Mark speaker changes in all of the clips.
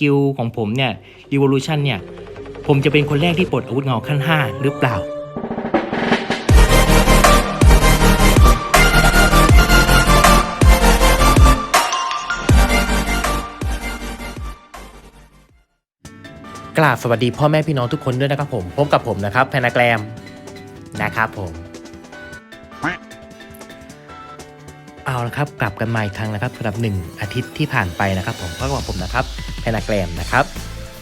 Speaker 1: กิลของผมเนี่ย Revolution เนี่ย ผมจะเป็นคนแรกที่ปลดอาวุธเงาขั้น 5 หรือเปล่า กราบสวัสดีพ่อแม่พี่น้องทุกคนด้วยนะครับผม พบกับผมนะครับแพนาแกรมนะครับผม เอาละครับกลับกันมาอีกครั้งนะครับสำหรับหนึ่งอาทิตย์ที่ผ่านไปนะครับผมก็กับผมนะครับ แพนาแกรมนะครับ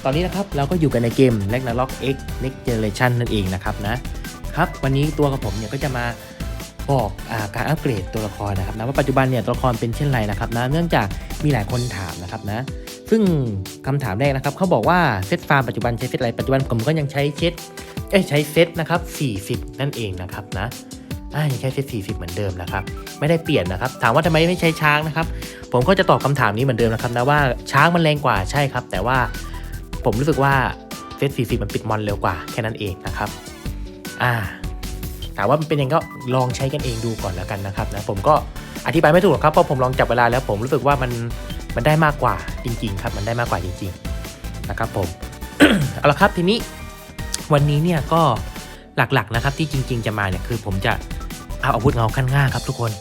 Speaker 1: ตอนนี้นะครับเราก็อยู่กันในเกม r a g n a r o k X Next Generation นั่นเองนะครับนะครับ วันนี้ตัวกับผมเนี่ยก็จะมาบอกอาการอัปเกรดตัวละครนะครับนะว่าปัจจุบันเนี่ยตัวละครเป็นเช่นไรนะครับนะเนื่องจากมีหลายคนถามนะครับนะ ซึ่งคำถามแรกนะครับเขาบอกว่าเซตฟาร์มปัจจุบันใช้เซตอะไรปัจจุบันผมก็ยังใช้เซตเอ้ใช้เซตนะครับ40 นั่นเองนะครับนะ อ่ายังใช้เซต40 เหมือนเดิมนะครับไม่ได้เปลี่ยนนะครับ ถามว่าทำไมไม่ใช้ช้างนะครับ ผมก็จะตอบคำถามนี้เหมือนเดิมนะครับนะว่าช้างมันแรงกว่าใช่ครับ แต่ว่าผมรู้สึกว่าเซต40 มันปิดมอนเร็วกว่าแค่นั้นเองนะครับอ่าถามว่ามันเป็นยังไงก็ลองใช้กันเองดูก่อนแล้วกันนะครับนะผมก็อธิบายไม่ถูกหรอกครับเพราะผมลองจับเวลาแล้วผมรู้สึกว่ามันมันได้มากกว่าจริง ๆ ครับ มันได้มากกว่าจริง ๆ นะครับผมเอาละครับทีนี้วันนี้เนี่ยก็หลักๆนะครับที่จริง ๆ จะมาเนี่ยคือผมจะ อาอาวุธเงาขั้นห้าครับทุกคน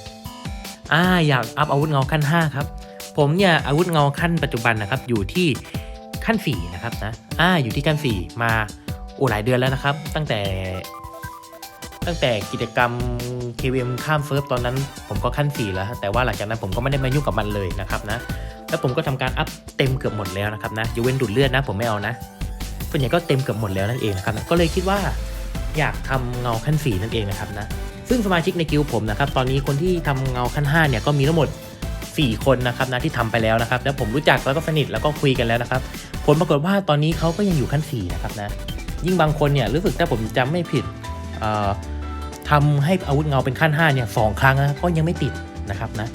Speaker 1: อ่าอยากอัพอาวุธเงาขั้น 5 ครับ ผมเนี่ยอาวุธเงาขั้นปัจจุบันนะครับ อยู่ที่ขั้น4นะครับนะอ่าอยู่ที่ขั้น 4 มาโอ้หลายเดือนแล้วนะครับ ตั้งแต่ ตั้งแต่กิจกรรม KVM ข้ามเฟิร์ฟตอนนั้น ผมก็ขั้น 4 แล้ว แต่ว่าหลังจากนั้นผมก็ไม่ได้มายุ่งกับมันเลยนะครับนะแล้วผมก็ทำการอัพเต็มเกือบหมดแล้วนะครับนะยกเว้นดูดเลือดนะผมไม่เอานะส่วนใหญ่ก็เต็มเกือบหมดแล้วนั่นเองนะครับนะก็เลยคิดว่าอยากทำเงาขั้น 4 นั่นเองนะครับนะ ซึ่งสมาชิกในกิลผมนะครับตอนนี้คนที่ทำเงาขั้น5เนี่ยก็มีทั้งหมด 4 คนนะครับนะที่ทำไปแล้วนะครับ แล้วผมรู้จักแล้วก็สนิทแล้วก็คุยกันแล้วนะครับ ผลปรากฏว่าตอนนี้เขาก็ยังอยู่ขั้น4นะครับนะยิ่งบางคนเนี่ยรู้สึกถ้าผมจำไม่ผิดเอ่อทำให้อาวุธเงาเป็นขั้น5เนี่ยสองครั้งนะก็ยังไม่ติดนะครับนะ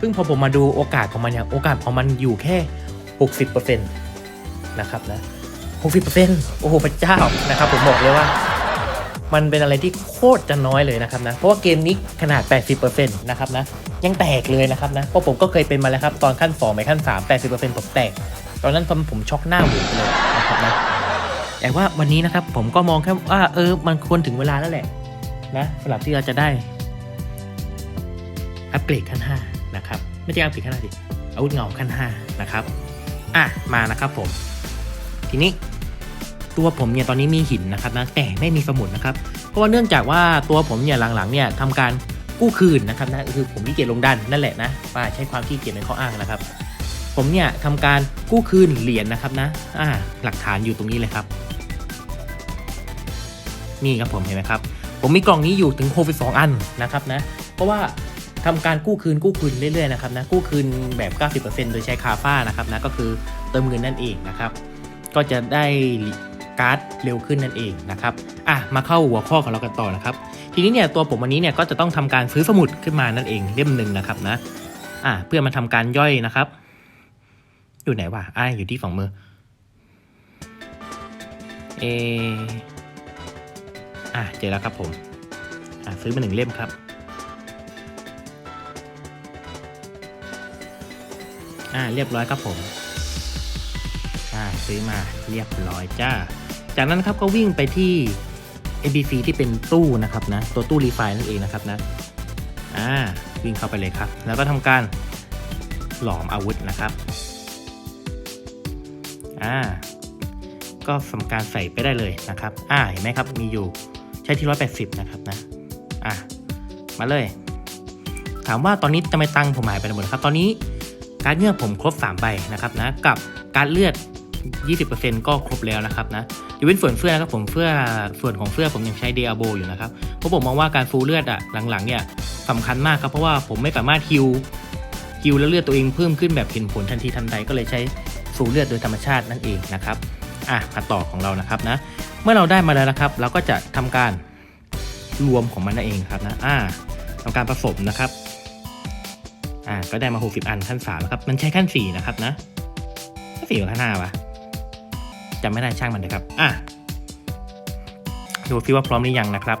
Speaker 1: ซึ่งพอผมมาดูโอกาสของมันเนี่ยโอกาสของมันอยู่แค่ 60%นะครับนะ60%โอ้โหพระเจ้านะครับผมบอกเลยว่า มันเป็นอะไรที่โคตรจะน้อยเลยนะครับนะ เพราะว่าเกมนี้ขนาด 80%นะครับนะ ยังแตกเลยนะครับนะ เพราะผมก็เคยเป็นมาแล้วครับ ตอนขั้น2ไปขั้น 3 80%ผมแตก ตอนนั้นผมผมช็อกหน้าหูเลยนะครับนะ แต่ว่าวันนี้นะครับผมก็มองแค่ว่าเออ มันควรถึงเวลาแล้วแหละนะสำหรับที่เราจะได้อัปเกรดขั้น 5 นะครับ ไม่ใช่อัปเกรดขั้น5ดิอาวุธเงาขั้น 5 นะครับ อะ มานะครับผม ทีนี้ ตัวผมเนี่ยตอนนี้มีหินนะครับนะแต่ไม่มีสมุดนะครับเพราะว่าเนื่องจากว่าตัวผมเนี่ยหลังๆเนี่ยทำการกู้คืนนะครับนะคือผมขี้เกียจลงดันนั่นแหละนะว่าใช้ความขี้เกียจเป็นข้ออ้างนะครับ ผมเนี่ยทำการกู้คืนเหรียญนะครับนะอ่าหลักฐานอยู่ตรงนี้เลยครับ นี่ครับผมเห็นไหมครับ ผมมีกล่องนี้อยู่ถึง62อันนะครับนะ เพราะว่าทำการกู้คืนกู้คืนเรื่อยๆนะครับนะกู้คืนแบบ 90%โดยใช้คาฟ้านะครับนะก็คือเติมเงินนั่นเองนะครับ ก็จะได้ การ์ดเร็วขึ้นนั่นเองนะครับอะมาเข้าหัวข้อของเรากันต่อนะครับ ทีนี้เนี่ยตัวผมวันนี้เนี่ยก็จะต้องทำการซื้อสมุดขึ้นมานั่นเองเล่มหนึ่งนะครับนะอะเพื่อมาทำการย่อยนะครับ อยู่ไหนวะอะอยู่ที่ฝั่งมือเอออะเจอแล้วครับผมอะซื้อมาหนึ่งเล่มครับอ่าเรียบร้อยครับผมอ่าซื้อมาเรียบร้อยจ้า จากนั้นนะครับก็วิ่งไปที่ ABC ที่เป็นตู้นะครับนะตัวตู้รีไฟนั่นเองนะครับนะอ่าวิ่งเข้าไปเลยครับ แล้วก็ทำการหลอมอาวุธนะครับอ่าก็ทำการใส่ไปได้เลยนะครับอ่าเห็นไหมครับมีอยู่ใช้ที่ 180 นะครับนะอะมาเลย ถามว่าตอนนี้ทำไมตังผมหายไปหมดครับ ตอนนี้การเงือกผมครบ 3 ใบนะครับนะกับการเลือด 20%ก็ครบแล้วนะครับนะยกเว้นส่วนเฟื่อนะครับผมเฟื่อส่วนของเฟื่อผมยังใช้เดอาโบอยู่นะครับเพราะผมมองว่าการฟูเลือดอะหลังๆเนี่ยสำคัญมากครับเพราะว่าผมไม่สามารถฮิวฮิวแล้วเลือดตัวเองเพิ่มขึ้นแบบเห็นผลทันทีทันใดก็เลยใช้ฟูเลือดโดยธรรมชาตินั่นเองนะครับอะมาต่อของเรานะครับนะ เมื่อเราได้มาแล้วนะครับ เราก็จะทำการรวมของมันนั่นเองครับนะอ่าทำการผสมนะครับอ่าก็ได้มา 60 อันขั้น3แล้วครับ มันใช้ขั้น 4 นะครับนะขั้นหรือขั้น5วะ จำไม่ได้ช่างมันเลยครับ อะ ดูซิว่าพร้อมหรือยังนะครับ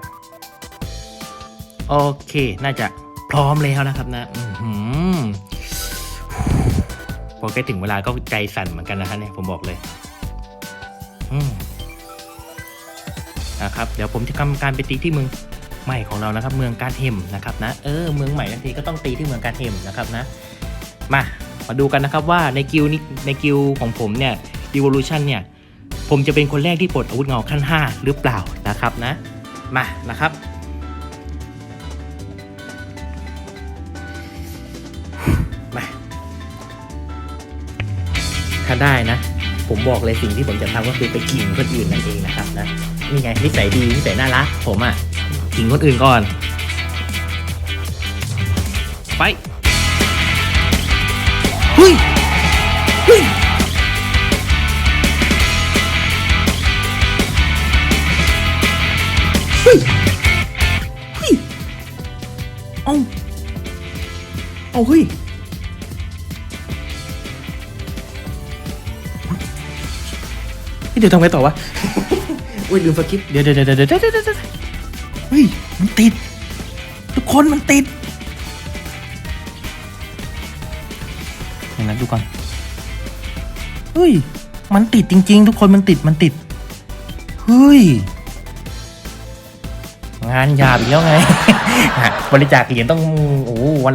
Speaker 1: โอเค น่าจะพร้อมแล้วนะครับนะ อือหือพอใกล้ถึงเวลาก็ใจสั่นเหมือนกันนะฮะเนี่ยผมบอกเลย อืมนะครับ เดี๋ยวผมจะทำการไปตีที่เมืองใหม่ของเรานะครับ เมืองการเทมนะครับนะ เออ เมืองใหม่ทันทีก็ต้องตีที่เมืองการเทมนะครับนะ มา มาดูกันนะครับว่าในกิลนี้ในกิลของผมเนี่ย Evolution เนี่ย ผมจะเป็นคนแรกที่ปลดอาวุธเงาขั้น 5 หรือเปล่านะครับนะ มานะครับมาถ้าได้นะ ผมบอกเลยสิ่งที่ผมจะทำก็คือไปกิ่งคนอื่นนั่นเองนะครับนะนี่ไงนิสัยดีนิสัยน่ารักผมอะกิ่งคนอื่นก่อน ไปเฮ้ย ฮ้ยเฮ้ยเอาเอาเฮ้ยเฮ้ยเดี๋ยวทำไงต่อวะ อุ้ยลืมสกิปเดี๋ยวเดี๋ยวเดี๋ยวเดี๋ยวเดี๋ยวเดี๋ยวเดี๋ยวเฮ้ย มันติด ทุกคนมันติดอย่างนั้นดูก่อน เฮ้ย มันติดจริง ๆ ทุกคนมันติดมันติด เฮ้ย งานหยาบอีกแล้วไง บริจาคเหรียญต้องโอ้โหวัน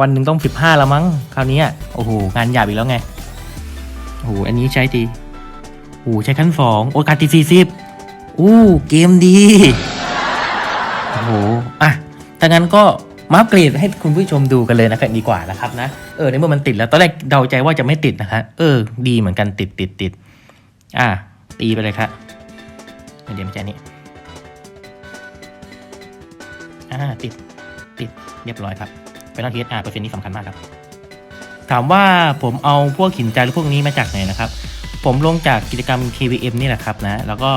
Speaker 1: วันหนึ่งต้องสิบห้าละมั้งคราวนี้อะโอ้โหงานหยาบอีกแล้วไงโอ้โหอันนี้ใช้ดีโอ้ใช้ขั้นสองโอ้การตีสี่สิบอู้เกมดีโอ้โหอะถ้างั้นก็มาอัปเกรดให้คุณผู้ชมดูกันเลยนะครับดีกว่านะครับนะเออในเมื่อมันติดแล้วตอนแรกเดาใจว่าจะไม่ติดนะฮะเออ ดีเหมือนกันติดติดติดอะตีไปเลยครับเดี๋ยวมันจะนี่ อ่าติดติดเรียบร้อยครับเป็นทีเอสอาเปอร์เซ็นต์นี้สำคัญมากครับ ถามว่าผมเอาพวกหินใจหรือพวกนี้มาจากไหนนะครับ ผมลงจากกิจกรรม KVM นี่แหละครับนะ แล้วก็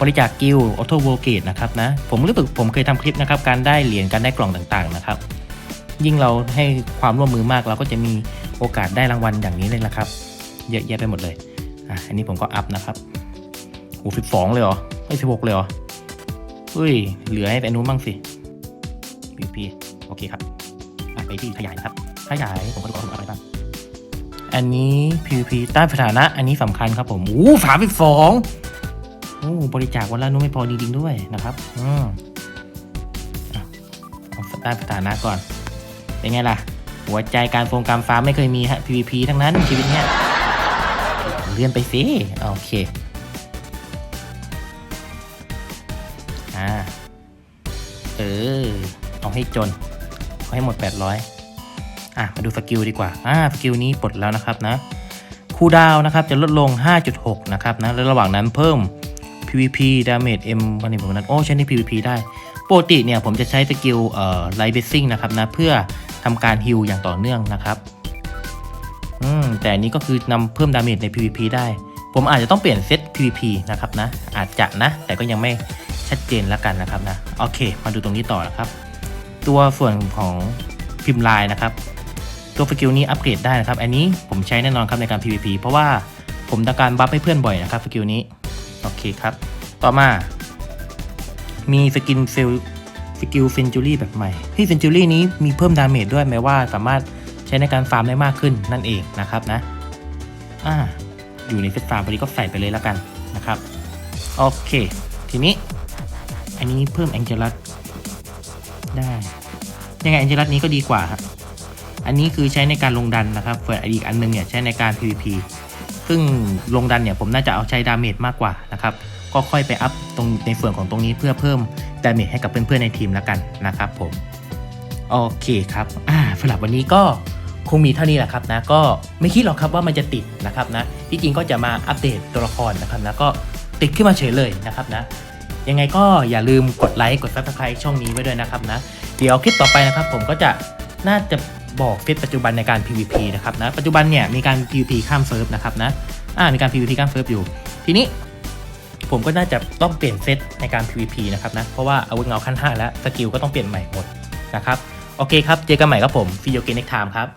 Speaker 1: บริจาคกิลออโต้โวเกตนะครับนะ ผมรู้สึกผมเคยทำคลิปนะครับ การได้เหรียญการได้กล่องต่างๆนะครับ ยิ่งเราให้ความร่วมมือมากเราก็จะมีโอกาสได้รางวัลอย่างนี้เลยละครับ เยอะแยะไปหมดเลยอะอันนี้ผมก็อัพนะครับโอ้สิบสองเลยเหรอไม่สิบหกเลยเหรอเฮ้ยเหลือให้แต่นู้นบ้างสิ พีพีโอเคครับไปที่ขยายนะครับ ขยายผมก็ดูว่าผมเอาอะไรบ้าง อันนี้ PVP ต้สถานะ อันนี้สำคัญครับผมอู้สามสิบสองโอ้บริจาควันละนู้นไม่พอจริงๆด้วยนะครับ อืมอะเอาต้สถานะก่อน เป็นไงล่ะ หัวใจการโฟงการฟ้าไม่เคยมีฮะ PVP ทั้งนั้นชีวิตเนี้ยเลื่อนไปสิ โอเค อ่า เออ ให้จนเอาให้หมด 800 อะ มาดูสกิลดีกว่า อ่า สกิลนี้ปลดแล้วนะครับนะ คูดาวนะครับจะลดลง 5.6 นะครับนะ แล้วระหว่างนั้นเพิ่ม PVP damage M วันนี้ผมนั้น โอ้ใช้ใน PVP ได้ปกติเนี่ยผมจะใช้สกิลเอ่อ Light Blessing นะครับนะ เพื่อทำการฮิลอย่างต่อเนื่องนะครับอืมแต่นนี้ก็คือนำเพิ่มดาเมจใน PVP ได้ ผมอาจจะต้องเปลี่ยนเซต PVP นะครับนะ อาจจะนะ แต่ก็ยังไม่ชัดเจนแล้วกันนะครับนะ โอเค มาดูตรงนี้ต่อนะครับ ตัวส่วนของพิมพ์ลายนะครับ ตัวสกิลนี้อัปเกรดได้นะครับ อันนี้ผมใช้แน่นอนครับในการ PVP เพราะว่าผมต้องการบัฟให้เพื่อนบ่อยนะครับสกิลนี้ โอเคครับ ต่อมา มีสกินเซลสกิลเซนจูรี่แบบใหม่ที่เซนจูรี่นี้มีเพิ่มดาเมจด้วยแม้ว่าสามารถใช้ในการฟาร์มได้มากขึ้นนั่นเองนะครับนะอ่าอยู่ในเซตฟาร์มพอดีก็ใส่ไปเลยแล้วกันนะครับ โอเค ทีนี้ อันนี้เพิ่มแองเจลัส ได้ ยังไงแองเจลัสนี้ก็ดีกว่าครับอันนี้คือใช้ในการลงดันนะครับส่วนอีกอันนึงเนี่ยใช้ในการ PVP ซึ่งลงดันเนี่ยผมน่าจะเอาใช้ดาเมจมากกว่านะครับ ก็ค่อยไปอัพตรงในส่วนของตรงนี้เพื่อเพิ่มดาเมจให้กับเพื่อนๆในทีมแล้วกันนะครับผม โอเคครับอ่าสำหรับวันนี้ก็คงมีเท่านี้แหละครับนะก็ไม่คิดหรอกครับว่ามันจะติดนะครับนะที่จริงก็จะมาอัปเดตตัวละครนะครับนะก็ติดขึ้นมาเฉยเลยนะครับนะ ยังไงก็อย่าลืมกดไลค์กด subscribe ช่องนี้ไว้ด้วยนะครับนะ เดี๋ยวคลิปต่อไปนะครับผมก็จะน่าจะบอกเซตปัจจุบันในการ PVP นะครับนะ ปัจจุบันเนี่ยมีการ PVP ข้ามเซิร์ฟนะครับนะ อ่ามีการ PVP ข้ามเซิร์ฟอยู่ ทีนี้ผมก็น่าจะต้องเปลี่ยนเซตในการ PVP นะครับนะ เพราะว่าอาวุธเงาขั้น 5 แล้วสกิลก็ต้องเปลี่ยนใหม่หมดนะครับ โอเคครับ เจอกันใหม่ครับผมฟิโยเกนเน็กไทม์ครับ